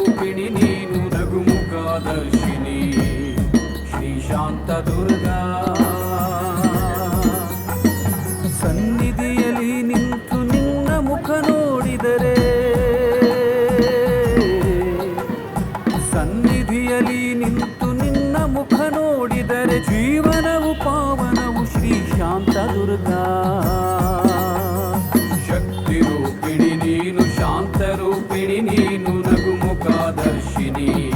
ಶಾಂತರೂಪಿಣಿ ನೀನು ನಗುಮುಖದರ್ಶಿನಿ ಶ್ರೀ ಶಾಂತ ದುರ್ಗಾ ಸನ್ನಿಧಿಯಲ್ಲಿ ನಿಂತು ನಿನ್ನ ಮುಖ ನೋಡಿದರೆ. ಸನ್ನಿಧಿಯಲ್ಲಿ ನಿಂತು ನಿನ್ನ ಮುಖ ನೋಡಿದರೆ ಜೀವನವು ಪಾವನವು ಶ್ರೀ ಶಾಂತ ದುರ್ಗಾ ರೂಪಿಣಿ ನೀನು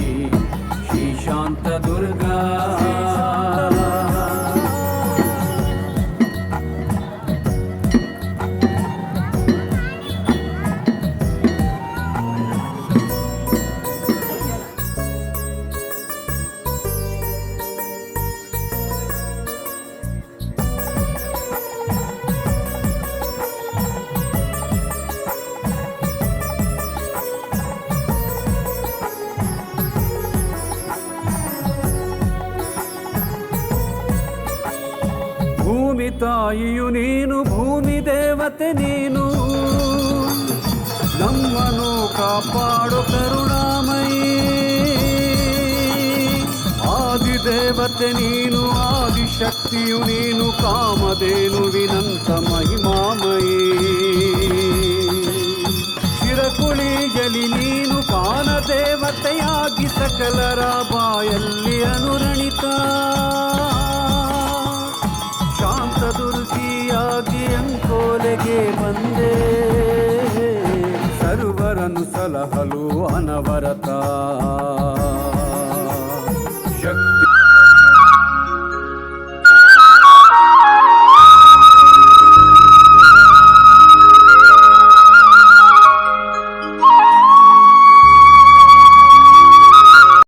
ಭೂಮಿ ತಾಯಿಯು ನೀನು, ಭೂಮಿ ದೇವತೆ ನೀನು. ನಮ್ಮನು ಕಾಪಾಡು ಕರುಣಾಮಯಿ. ಆದಿದೇವತೆ ನೀನು ಆದಿಶಕ್ತಿಯು ನೀನು ಕಾಮಧೇನುವಿನಂತ ಮಹಿಮಾಮಯಿ. ಚಿರಕುಳಿಯಲಿ ನೀನು, ಕಾನ ದೇವತೆಯಾಗಿ ಸಕಲರ ಬಾಯಲ್ಲಿ ಅನುರಣಿತ సలహలు అనవరత.